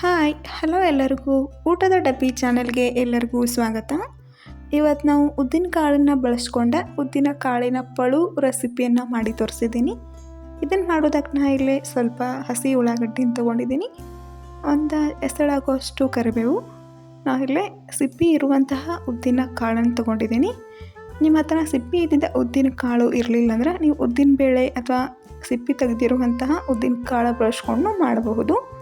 Hi, hello ಎಲ್ಲರಿಗೂ. ಊಟದ ಡಬ್ಬಿ ಚಾನೆಲ್ಗೆ ಎಲ್ಲರಿಗೂ ಸ್ವಾಗತ. ಇವತ್ತು ನಾವು ಉದ್ದಿನ ಕಾಳನ್ನು ಬಳಸ್ಕೊಂಡ ಉದ್ದಿನ ಕಾಳಿನ ಪಳು ರೆಸಿಪಿಯನ್ನು ಮಾಡಿ ತೋರಿಸಿದ್ದೀನಿ. ಇದನ್ನು ಮಾಡೋದಕ್ಕೆ ನಾ ಇಲ್ಲೇ ಸ್ವಲ್ಪ ಹಸಿ ಉಳ್ಳಾಗಡ್ಡಿನ ತೊಗೊಂಡಿದ್ದೀನಿ. ಒಂದು ಹೆಸಳಾಗುವಷ್ಟು ಕರಿಬೇವು. ನಾವಿಲ್ಲಿ ಸಿಪ್ಪಿ ಇರುವಂತಹ ಉದ್ದಿನ ಕಾಳನ್ನು ತೊಗೊಂಡಿದ್ದೀನಿ. ನಿಮ್ಮ ಹತ್ರ ಸಿಪ್ಪಿ ಇದ್ದಿದ್ದ ಉದ್ದಿನ ಕಾಳು ಇರಲಿಲ್ಲ ಅಂದ್ರೆ ನೀವು ಉದ್ದಿನ ಬೇಳೆ ಅಥವಾ ಸಿಪ್ಪಿ ತೆಗೆದಿರುವಂತಹ ಉದ್ದಿನ ಕಾಳು ಬಳಸ್ಕೊಂಡು ಮಾಡಬಹುದು.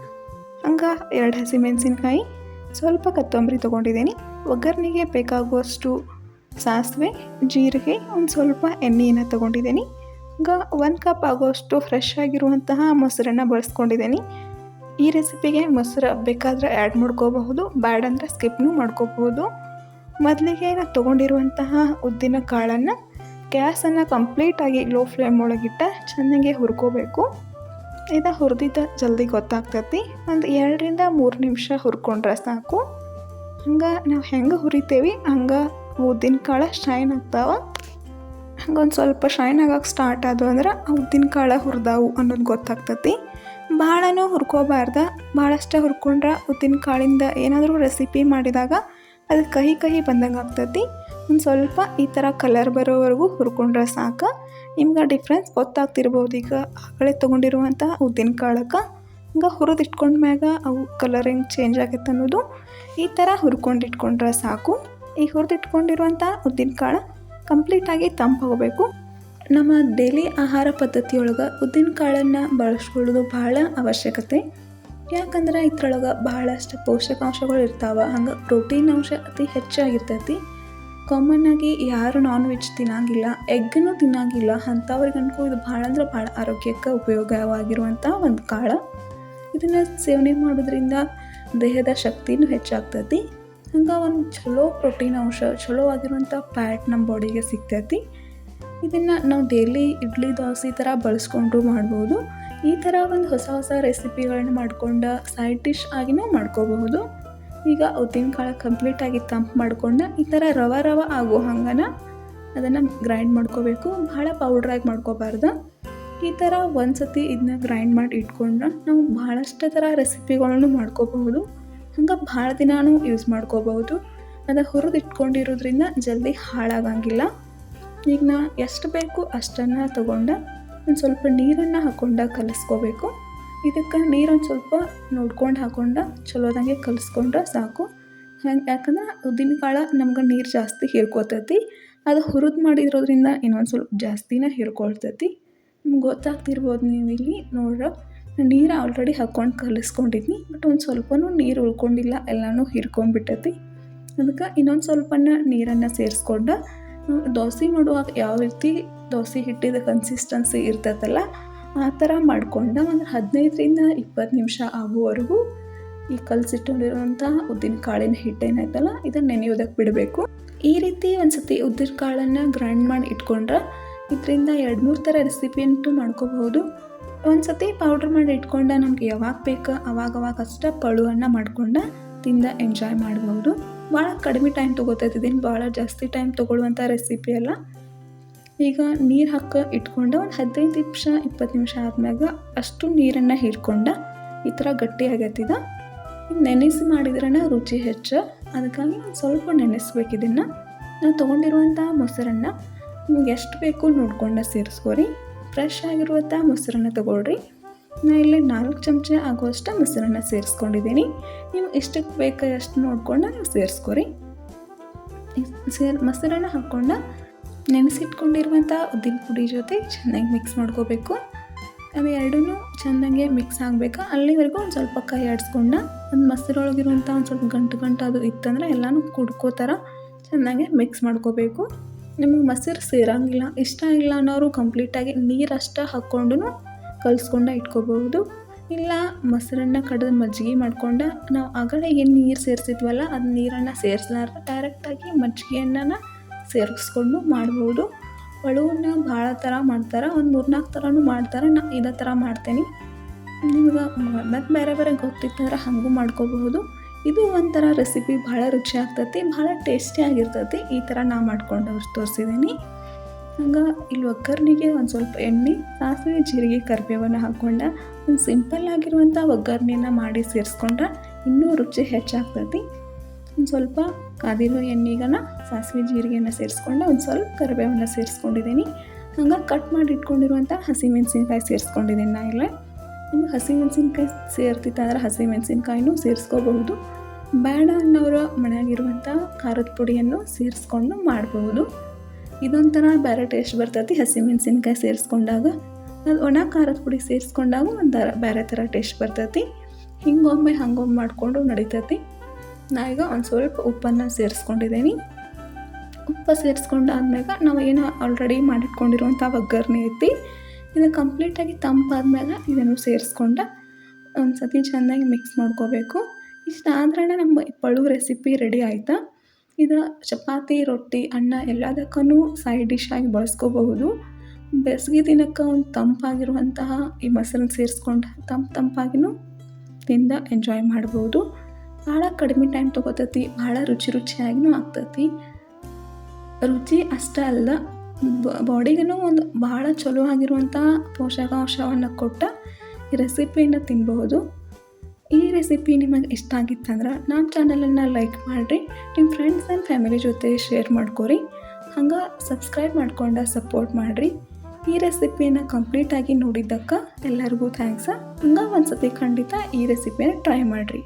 ಹಂಗೆ ಎರಡು ಹಸಿಮೆಣಸಿನ್ಕಾಯಿ ಸ್ವಲ್ಪ ಕೊತ್ತಂಬರಿ ತೊಗೊಂಡಿದ್ದೀನಿ. ಒಗ್ಗರಣೆಗೆ ಬೇಕಾಗುವಷ್ಟು ಸಾಸಿವೆ, ಜೀರಿಗೆ, ಒಂದು ಸ್ವಲ್ಪ ಎಣ್ಣೆಯನ್ನು ತೊಗೊಂಡಿದ್ದೀನಿ. ಈಗ ಒಂದು ಕಪ್ ಆಗುವಷ್ಟು ಫ್ರೆಶ್ ಆಗಿರುವಂತಹ ಮೊಸರನ್ನು ಬಳಸ್ಕೊಂಡಿದ್ದೀನಿ. ಈ ರೆಸಿಪಿಗೆ ಮೊಸರು ಬೇಕಾದರೆ ಆ್ಯಡ್ ಮಾಡ್ಕೋಬಹುದು, ಬ್ಯಾಡ್ ಅಂದರೆ ಸ್ಕಿಪ್ನೂ ಮಾಡ್ಕೋಬಹುದು. ಮೊದಲಿಗೆ ನಾನು ತೊಗೊಂಡಿರುವಂತಹ ಉದ್ದಿನ ಕಾಳನ್ನು ಗ್ಯಾಸನ್ನು ಕಂಪ್ಲೀಟಾಗಿ ಲೋ ಫ್ಲೇಮ್ ಒಳಗಿಟ್ಟ ಚೆನ್ನಾಗಿ ಹುರ್ಕೋಬೇಕು. ಇದು ಹುರಿದಿದ್ದ ಜಲ್ದಿ ಗೊತ್ತಾಗ್ತೈತಿ. ಒಂದು ಎರಡರಿಂದ ಮೂರು ನಿಮಿಷ ಹುರ್ಕೊಂಡ್ರೆ ಸಾಕು. ಹಂಗೆ ನಾವು ಹೆಂಗೆ ಹುರಿತೇವಿ? ಹಂಗೆ ಉದ್ದಿನ ಕಾಳು ಶೈನ್ ಆಗ್ತಾವ. ಹಂಗೊಂದು ಸ್ವಲ್ಪ ಶೈನ್ ಆಗೋಕೆ ಸ್ಟಾರ್ಟ್ ಆದವು ಅಂದ್ರೆ ಉದ್ದಿನ ಕಾಳು ಹುರಿದಾವು ಅನ್ನೋದು ಗೊತ್ತಾಗ್ತೈತಿ. ಭಾಳನೂ ಹುರ್ಕೋಬಾರ್ದ. ಭಾಳಷ್ಟು ಹುರ್ಕೊಂಡ್ರೆ ಉದ್ದಿನ ಕಾಳಿಂದ ಏನಾದರೂ ರೆಸಿಪಿ ಮಾಡಿದಾಗ ಅದು ಕಹಿ ಕಹಿ ಬಂದಂಗೆ ಆಗ್ತೈತಿ. ಒಂದು ಸ್ವಲ್ಪ ಈ ಥರ ಕಲರ್ ಬರೋವರೆಗೂ ಹುರ್ಕೊಂಡ್ರೆ ಸಾಕು. ನಿಮ್ಗೆ ಡಿಫ್ರೆನ್ಸ್ ಗೊತ್ತಾಗ್ತಿರ್ಬೋದು. ಈಗ ಆಗಲೇ ತೊಗೊಂಡಿರುವಂಥ ಉದ್ದಿನ ಕಾಳಕ್ಕೆ ಹಂಗೆ ಹುರಿದು ಇಟ್ಕೊಂಡ್ಮ್ಯಾಗ ಅವು ಕಲರ್ ಹೆಂಗೆ ಚೇಂಜ್ ಆಗೈತೆ ಅನ್ನೋದು ಈ ಥರ ಹುರ್ಕೊಂಡಿಟ್ಕೊಂಡ್ರೆ ಸಾಕು. ಈ ಹುರಿದು ಇಟ್ಕೊಂಡಿರುವಂಥ ಉದ್ದಿನ ಕಾಳು ಕಂಪ್ಲೀಟಾಗಿ ತಂಪಾಗಬೇಕು ನಮ್ಮ ಡೈಲಿ ಆಹಾರ ಪದ್ಧತಿಯೊಳಗೆ ಉದ್ದಿನ ಕಾಳನ್ನು ಬಳಸ್ಕೊಳ್ಳೋದು ಭಾಳ ಅವಶ್ಯಕತೆ. ಯಾಕಂದ್ರೆ ಇದ್ರೊಳಗೆ ಬಹಳಷ್ಟು ಪೋಷಕಾಂಶಗಳು ಇರ್ತಾವೆ. ಹಂಗೆ ಪ್ರೋಟೀನ್ ಅಂಶ ಅತಿ ಹೆಚ್ಚಾಗಿರ್ತೈತಿ. ಕಾಮನ್ ಆಗಿ ಯಾರು ನಾನ್ ವೆಜ್ ತಿನ್ನಂಗಿಲ್ಲ ಎಗ್ಗನ್ನು ತಿನ್ನಂಗಿಲ್ಲ ಅಂಥವ್ರಿಗನ್ಕೂ ಇದು ಭಾಳ ಅಂದ್ರೆ ಭಾಳ ಆರೋಗ್ಯಕ್ಕೆ ಉಪಯೋಗವಾಗಿರುವಂಥ ಒಂದು ಕಾಳ. ಇದನ್ನು ಸೇವನೆ ಮಾಡೋದ್ರಿಂದ ದೇಹದ ಶಕ್ತಿನೂ ಹೆಚ್ಚಾಗ್ತೈತಿ. ಹಂಗೆ ಒಂದು ಚಲೋ ಪ್ರೋಟೀನ್ ಅಂಶ ಚಲೋ ಆಗಿರುವಂಥ ಫ್ಯಾಟ್ ನಮ್ಮ ಬಾಡಿಗೆ ಸಿಗ್ತೈತಿ. ಇದನ್ನು ನಾವು ಡೈಲಿ ಇಡ್ಲಿ, ದೋಸೆ ಥರ ಬಳಸ್ಕೊಂಡು ಮಾಡ್ಬೋದು. ಈ ಥರ ಒಂದು ಹೊಸ ಹೊಸ ರೆಸಿಪಿಗಳನ್ನ ಮಾಡ್ಕೊಂಡು ಸೈಡ್ ಡಿಶ್ ಆಗಿನೂ ಮಾಡ್ಕೋಬಹುದು. ಈಗ ಉದ್ದಿನ ಕಾಳು ಕಂಪ್ಲೀಟಾಗಿ ತಂಪು ಮಾಡ್ಕೊಂಡು ಈ ಥರ ರವ ರವ ಆಗೋ ಹಂಗನ ಅದನ್ನು ಗ್ರೈಂಡ್ ಮಾಡ್ಕೋಬೇಕು. ಭಾಳ ಪೌಡ್ರಾಗಿ ಮಾಡ್ಕೋಬಾರ್ದು. ಈ ಥರ ಒಂದು ಸತಿ ಇದನ್ನ ಗ್ರೈಂಡ್ ಮಾಡಿ ಇಟ್ಕೊಂಡ್ರೆ ನಾವು ಭಾಳಷ್ಟು ಥರ ರೆಸಿಪಿಗಳನ್ನು ಮಾಡ್ಕೋಬಹುದು. ಹಂಗೆ ಭಾಳ ದಿನಾನೂ ಯೂಸ್ ಮಾಡ್ಕೋಬಹುದು. ಅದು ಹುರಿದು ಇಟ್ಕೊಂಡಿರೋದ್ರಿಂದ ಜಲ್ದಿ ಹಾಳಾಗಂಗಿಲ್ಲ. ಈಗ ನಾ ಎಷ್ಟು ಬೇಕು ಅಷ್ಟನ್ನು ತಗೊಂಡು ಒಂದು ಸ್ವಲ್ಪ ನೀರನ್ನು ಹಾಕೊಂಡಾಗ ಕಲಿಸ್ಕೋಬೇಕು. ಇದಕ್ಕೆ ನೀರೊಂದು ಸ್ವಲ್ಪ ನೋಡ್ಕೊಂಡು ಹಾಕೊಂಡು ಚಲೋದಂಗೆ ಕಲಿಸ್ಕೊಂಡ್ರೆ ಸಾಕು. ಹಂಗೆ ಯಾಕಂದ್ರೆ ಉದ್ದಿನ ಕಾಳ ನಮ್ಗೆ ನೀರು ಜಾಸ್ತಿ ಹೀರ್ಕೋತೈತಿ ಅದು ಹುರಿದು ಮಾಡಿರೋದ್ರಿಂದ ಇನ್ನೊಂದು ಸ್ವಲ್ಪ ಜಾಸ್ತಿನೇ ಹೀರ್ಕೊಳ್ತೈತಿ ನಿಮ್ಗೆ ಗೊತ್ತಾಗ್ತಿರ್ಬೋದು ನೀವು ಇಲ್ಲಿ ನೋಡ್ರೆ. ನೀರು ಆಲ್ರೆಡಿ ಹಾಕ್ಕೊಂಡು ಕಲಿಸ್ಕೊಂಡಿದ್ನಿ ಬಟ್ ಒಂದು ಸ್ವಲ್ಪನೂ ನೀರು ಉಳ್ಕೊಂಡಿಲ್ಲ, ಎಲ್ಲನೂ ಹೀರ್ಕೊಂಡ್ಬಿಟ್ಟೈತಿ. ಅದಕ್ಕೆ ಇನ್ನೊಂದು ಸ್ವಲ್ಪನ ನೀರನ್ನು ಸೇರಿಸ್ಕೊಂಡು, ದೋಸೆ ಮಾಡುವಾಗ ಯಾವ ರೀತಿ ದೋಸೆ ಹಿಟ್ಟಿದ ಕನ್ಸಿಸ್ಟೆನ್ಸಿ ಇರ್ತೈತಲ್ಲ ಆ ಥರ ಮಾಡಿಕೊಂಡ ಒಂದು ಹದಿನೈದರಿಂದ ಇಪ್ಪತ್ತು ನಿಮಿಷ ಆಗುವವರೆಗೂ ಈ ಕಲಸಿಟ್ಟುಕೊಂಡಿರುವಂಥ ಉದ್ದಿನ ಕಾಳಿನ ಹಿಟ್ಟೇನೈತಲ್ಲ ಇದನ್ನು ನೆನೆಯೋದಕ್ಕೆ ಬಿಡಬೇಕು. ಈ ರೀತಿ ಒಂದು ಸತಿ ಉದ್ದಿನ ಕಾಳನ್ನು ಗ್ರೈಂಡ್ ಮಾಡಿ ಇಟ್ಕೊಂಡ್ರೆ ಇದರಿಂದ ಎರಡು ಮೂರು ಥರ ರೆಸಿಪಿ ಅಂತೂ ಮಾಡ್ಕೋಬಹುದು. ಒಂದು ಪೌಡ್ರ್ ಮಾಡಿ ಇಟ್ಕೊಂಡ ನಮ್ಗೆ ಯಾವಾಗ ಬೇಕು ಅವಾಗ ಅವಾಗ ಅಷ್ಟೇ ಪಳುವನ್ನು ಮಾಡ್ಕೊಂಡು ತಿಂದ ಎಂಜಾಯ್ ಮಾಡ್ಬೋದು. ಭಾಳ ಕಡಿಮೆ ಟೈಮ್ ತೊಗೋತೈತಿದ್ದೀನಿ ಭಾಳ ಜಾಸ್ತಿ ಟೈಮ್ ತೊಗೊಳ್ಳುವಂಥ ರೆಸಿಪಿ ಅಲ್ಲ. ಈಗ ನೀರು ಹಾಕಿ ಇಟ್ಕೊಂಡು ಒಂದು ಹದಿನೈದು ನಿಮಿಷ, ಇಪ್ಪತ್ತು ನಿಮಿಷ ಆದ್ಮ್ಯಾಗ ಅಷ್ಟು ನೀರನ್ನು ಹಿಡ್ಕೊಂಡು ಈ ಥರ ಗಟ್ಟಿ ಆಗತ್ತಿದ. ನೆನೆಸಿ ಮಾಡಿದ್ರೆ ರುಚಿ ಹೆಚ್ಚು. ಅದಕ್ಕಾಗಿ ಒಂದು ಸ್ವಲ್ಪ ನೆನೆಸ್ಬೇಕು ಇದನ್ನು. ನಾವು ತೊಗೊಂಡಿರುವಂಥ ಮೊಸರನ್ನು ನಿಮ್ಗೆ ಎಷ್ಟು ಬೇಕು ನೋಡ್ಕೊಂಡು ಸೇರಿಸ್ಕೊರಿ. ಫ್ರೆಶ್ ಆಗಿರುವಂಥ ಮೊಸರನ್ನು ತೊಗೊಳ್ರಿ. ನಾನು ಇಲ್ಲಿ ನಾಲ್ಕು ಚಮಚ ಆಗುವಷ್ಟು ಮೊಸರನ್ನು ಸೇರಿಸ್ಕೊಂಡಿದ್ದೀನಿ ನೀವು ಇಷ್ಟಕ್ಕೆ ಬೇಕಾದಷ್ಟು ನೋಡ್ಕೊಂಡು ನೀವು ಸೇರಿಸ್ಕೊರಿ. ಸೇರ್, ಮೊಸರನ್ನು ಹಾಕ್ಕೊಂಡು ನೆನೆಸಿಟ್ಕೊಂಡಿರುವಂಥ ಉದ್ದಿನ ಪುಡಿ ಜೊತೆ ಚೆನ್ನಾಗಿ ಮಿಕ್ಸ್ ಮಾಡ್ಕೋಬೇಕು. ಅವು ಎರಡೂ ಚೆನ್ನಾಗೆ ಮಿಕ್ಸ್ ಆಗಬೇಕು? ಅಲ್ಲಿವರೆಗೂ ಒಂದು ಸ್ವಲ್ಪ ಕೈ ಆಡಿಸ್ಕೊಂಡ ಒಂದು ಮೊಸರೊಳಗಿರುವಂಥ ಒಂದು ಸ್ವಲ್ಪ ಗಂಟು ಗಂಟು ಅದು ಇತ್ತಂದ್ರೆ ಎಲ್ಲನೂ ಕುಡ್ಕೋ ಥರ ಚೆನ್ನಾಗೆ ಮಿಕ್ಸ್ ಮಾಡ್ಕೋಬೇಕು. ನಿಮಗೆ ಮೊಸರು ಸೇರಂಗಿಲ್ಲ, ಇಷ್ಟ ಇಲ್ಲ ಅನ್ನೋರು ಕಂಪ್ಲೀಟಾಗಿ ನೀರಷ್ಟ ಹಾಕ್ಕೊಂಡು ಕಲಿಸ್ಕೊಂಡ ಇಟ್ಕೋಬಹುದು. ಇಲ್ಲ ಮೊಸರನ್ನ ಕಡಿದು ಮಜ್ಜಿಗೆ ಮಾಡ್ಕೊಂಡು, ನಾವು ಆಗಲೇ ಏನು ನೀರು ಸೇರಿಸಿದ್ವಲ್ಲ ಅದು ನೀರನ್ನು ಸೇರಿಸ್ಲಾರ್ದ ಡೈರೆಕ್ಟಾಗಿ ಮಜ್ಜಿಗೆಯನ್ನು ಸೇರಿಸ್ಕೊಂಡು ಮಾಡ್ಬೋದು. ಪಳುವನ್ನ ಭಾಳ ಥರ ಮಾಡ್ತಾರೆ, ಒಂದು ಮೂರ್ನಾಲ್ಕು ಥರನೂ ಮಾಡ್ತಾರೆ, ನಾ ಇದೇ ಥರ ಮಾಡ್ತೀನಿ. ನಿಮ್ಗೆ ಮತ್ತು ಬೇರೆ ಬೇರೆ ಗೊತ್ತಿತ್ತಂದ್ರೆ ಹಾಗೂ ಮಾಡ್ಕೋಬಹುದು. ಇದು ಒಂಥರ ರೆಸಿಪಿ ಭಾಳ ರುಚಿ ಆಗ್ತೈತಿ, ಭಾಳ ಟೇಸ್ಟಿ ಆಗಿರ್ತೈತಿ. ಈ ಥರ ನಾ ಮಾಡ್ಕೊಂಡು ತೋರಿಸಿದ್ದೀನಿ ಹಂಗೆ ಇಲ್ಲಿ ಒಗ್ಗರಣೆಗೆ ಒಂದು ಸ್ವಲ್ಪ ಎಣ್ಣೆ, ಸಾಸಿವೆ, ಜೀರಿಗೆ ಕರಿಬೇವನ್ನು ಹಾಕ್ಕೊಂಡೆ ಒಂದು ಸಿಂಪಲ್ ಆಗಿರುವಂಥ ಒಗ್ಗರಣೆನ ಮಾಡಿ ಸೇರಿಸ್ಕೊಂಡ್ರೆ ಇನ್ನೂ ರುಚಿ ಹೆಚ್ಚಾಗ್ತೈತಿ. ಒಂದು ಸ್ವಲ್ಪ ಕಾದಿರೋ ಎಣ್ಣೆಗನ ಸಾಸಿವೆ ಜೀರಿಗೆಯನ್ನು ಸೇರಿಸ್ಕೊಂಡು ಒಂದು ಸ್ವಲ್ಪ ಕರಿಬೇವನ್ನ ಸೇರಿಸ್ಕೊಂಡಿದ್ದೀನಿ. ಹಂಗೆ ಕಟ್ ಮಾಡಿ ಇಟ್ಕೊಂಡಿರುವಂಥ ಹಸಿಮೆಣಸಿನ್ಕಾಯಿ ಸೇರಿಸ್ಕೊಂಡಿದ್ದೀನಿ ನಾ ಇಲ್ಲೇ. ನಿಮ್ಗೆ ಹಸಿಮೆಣಸಿನ್ಕಾಯಿ ಸೇರ್ತಿತ್ತಂದ್ರೆ ಹಸಿಮೆಣಸಿನ್ಕಾಯಿನೂ ಸೇರಿಸ್ಕೋಬಹುದು. ಬೇಡ ಅನ್ನೋರ ಮನೆಯಾಗಿರುವಂಥ ಖಾರದ ಪುಡಿಯನ್ನು ಸೇರಿಸ್ಕೊಂಡು ಮಾಡಬಹುದು. ಇದೊಂಥರ ಬೇರೆ ಟೇಸ್ಟ್ ಬರ್ತೈತಿ ಹಸಿಮೆಣಸಿನ್ಕಾಯಿ ಸೇರಿಸ್ಕೊಂಡಾಗ. ಅದು ಒಣ ಖಾರದ ಪುಡಿ ಸೇರಿಸ್ಕೊಂಡಾಗ ಒಂಥರ ಬೇರೆ ಥರ ಟೇಸ್ಟ್ ಬರ್ತೈತಿ. ಹಿಂಗೊಮ್ಮೆ ಹಂಗೊಮ್ಮೆ ಮಾಡಿಕೊಂಡು ನಡಿತೈತಿ. ನಾ ಈಗ ಒಂದು ಸ್ವಲ್ಪ ಉಪ್ಪನ್ನು ಸೇರಿಸ್ಕೊಂಡಿದ್ದೀನಿ. ಉಪ್ಪು ಸೇರಿಸ್ಕೊಂಡಾದ್ಮ್ಯಾಗ ನಾವು ಏನು ಆಲ್ರೆಡಿ ಮಾಡಿಟ್ಕೊಂಡಿರುವಂಥ ಒಗ್ಗರಣೆ ಐತಿ ಇದು ಕಂಪ್ಲೀಟಾಗಿ ತಂಪಾದ್ಮ್ಯಾಗ ಇದನ್ನು ಸೇರಿಸ್ಕೊಂಡು ಒಂದು ಸತಿ ಚೆನ್ನಾಗಿ ಮಿಕ್ಸ್ ಮಾಡ್ಕೋಬೇಕು. ಇಷ್ಟ ಆದ್ರೆ ನಮ್ಮ ಪಳು ರೆಸಿಪಿ ರೆಡಿ ಆಯಿತಾ? ಇದು ಚಪಾತಿ, ರೊಟ್ಟಿ, ಅನ್ನ ಎಲ್ಲದಕ್ಕೂ ಸೈಡ್ ಡಿಶ್ ಆಗಿ ಬಳಸ್ಕೋಬಹುದು. ಬೇಸಿಗೆ ದಿನಕ್ಕೆ ಒಂದು ತಂಪಾಗಿರುವಂತಹ ಈ ಮೊಸರನ್ನ ಸೇರಿಸ್ಕೊಂಡು ತಂಪು ತಂಪಾಗಿನೂ ತಿಂದ ಎಂಜಾಯ್ ಮಾಡ್ಬೋದು. ಭಾಳ ಕಡಿಮೆ ಟೈಮ್ ತೊಗೋತೈತಿ ಭಾಳ ರುಚಿ ರುಚಿಯಾಗಿನೂ ಆಗ್ತೈತಿ. ರುಚಿ ಅಷ್ಟೇ ಅಲ್ಲ ಬಾಡಿಗೂ ಒಂದು ಭಾಳ ಚಲೋ ಆಗಿರುವಂಥ ಪೋಷಕಾಂಶವನ್ನು ಕೊಟ್ಟ ಈ ರೆಸಿಪಿಯನ್ನು ತಿನ್ನಬಹುದು ಈ ರೆಸಿಪಿ ನಿಮಗೆ ಇಷ್ಟ ಆಗಿತ್ತಂದ್ರೆ ನಮ್ಮ ಚಾನಲನ್ನು ಲೈಕ್ ಮಾಡಿರಿ ನಿಮ್ಮ ಫ್ರೆಂಡ್ಸ್ ಆ್ಯಂಡ್ ಫ್ಯಾಮಿಲಿ ಜೊತೆ ಶೇರ್ ಮಾಡ್ಕೊರಿ. ಹಂಗೆ ಸಬ್ಸ್ಕ್ರೈಬ್ ಮಾಡ್ಕೊಂಡು ಸಪೋರ್ಟ್ ಮಾಡಿರಿ. ಈ ರೆಸಿಪಿಯನ್ನು ಕಂಪ್ಲೀಟಾಗಿ ನೋಡಿದ್ದಕ್ಕೆ ಎಲ್ಲರಿಗೂ ಥ್ಯಾಂಕ್ಸ ಹಂಗೆ ಒಂದು ಸತಿ ಖಂಡಿತ ಈ ರೆಸಿಪಿಯನ್ನು ಟ್ರೈ ಮಾಡಿರಿ.